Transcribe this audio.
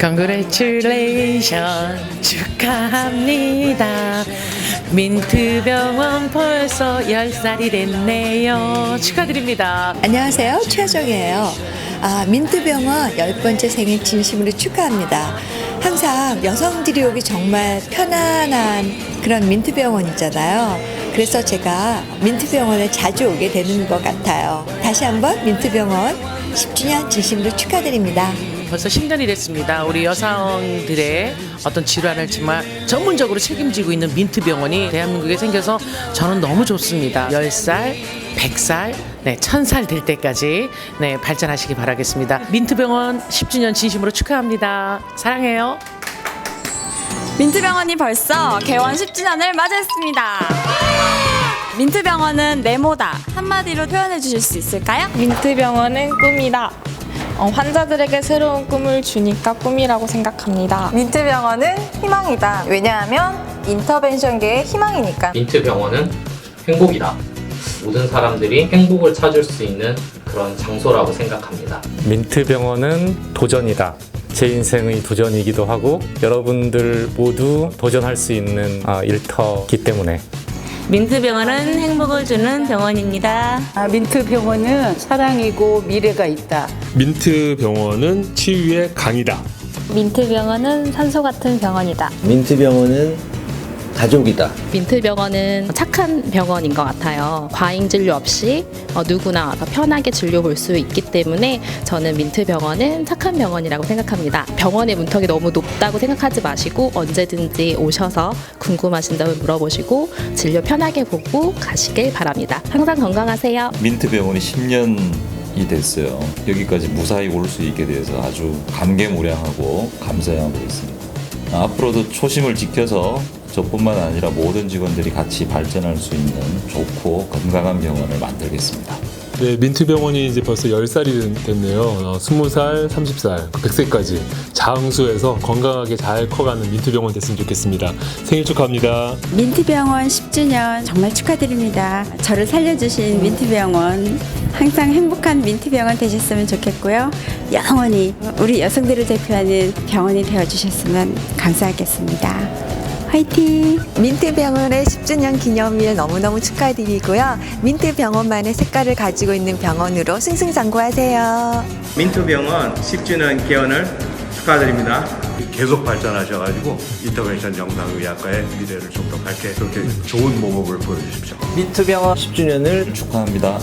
Congratulation 축하합니다. 민트병원 벌써 10살이 됐네요. 축하드립니다. 안녕하세요. 최하정이에요. 아, 민트병원 열 번째 생일 진심으로 축하합니다. 항상 여성들이 오기 정말 편안한 그런 민트병원이잖아요. 그래서 제가 민트병원에 자주 오게 되는 것 같아요. 다시 한번 민트병원 10주년 진심으로 축하드립니다. 벌써 10년이 됐습니다. 우리 여성들의 어떤 질환을 정말 전문적으로 책임지고 있는 민트병원이 대한민국에 생겨서 저는 너무 좋습니다. 10살, 100살, 네, 1000살 될 때까지 네, 발전하시기 바라겠습니다. 민트병원 10주년 진심으로 축하합니다. 사랑해요. 민트병원이 벌써 개원 10주년을 맞이했습니다. 민트병원은 네모다 한마디로 표현해 주실 수 있을까요? 민트병원은 꿈이다. 어, 환자들에게 새로운 꿈을 주니까 꿈이라고 생각합니다. 민트병원은 희망이다. 왜냐하면 인터벤션계의 희망이니까. 민트 병원은 행복이다. 모든 사람들이 행복을 찾을 수 있는 그런 장소라고 생각합니다. 민트병원은 도전이다. 제 인생의 도전이기도 하고 여러분들 모두 도전할 수 있는 아, 일터기 때문에 민트병원은 행복을 주는 병원입니다. 아, 민트병원은 사랑이고 미래가 있다. 민트 병원은 치유의 강이다. 민트병원은 산소 같은 병원이다. 민트병원은 가족이다. 민트병원은 착한 병원인 것 같아요. 과잉 진료 없이 어, 누구나 와서 편하게 진료 볼 수 있기 때문에 저는 민트병원은 착한 병원이라고 생각합니다. 병원의 문턱이 너무 높다고 생각하지 마시고 언제든지 오셔서 궁금하신다면 물어보시고 진료 편하게 보고 가시길 바랍니다. 항상 건강하세요. 민트병원이 10년이 됐어요. 여기까지 무사히 올 수 있게 돼서 아주 감개무량하고 감사하고 있습니다. 앞으로도 초심을 지켜서 저뿐만 아니라 모든 직원들이 같이 발전할 수 있는 좋고 건강한 병원을 만들겠습니다. 네, 민트 병원이 이제 벌써 10살이 됐네요. 어, 20살, 30살, 100세까지 장수해서 건강하게 잘 커가는 민트 병원 됐으면 좋겠습니다. 생일 축하합니다. 민트병원 10주년 정말 축하드립니다. 저를 살려주신 민트병원 항상 행복한 민트병원 되셨으면 좋겠고요. 영원히 우리 여성들을 대표하는 병원이 되어주셨으면 감사하겠습니다. 화이팅! 민트병원의 10주년 기념일 너무너무 축하드리고요. 민트병원만의 색깔을 가지고 있는 병원으로 승승장구하세요. 민트병원 10주년 개원을 축하드립니다. 계속 발전하셔가지고 인터벤션 영상의학과의 미래를 좀 더 밝게 그렇게 좋은 모범을 보여주십시오. 민트병원 10주년을 축하합니다.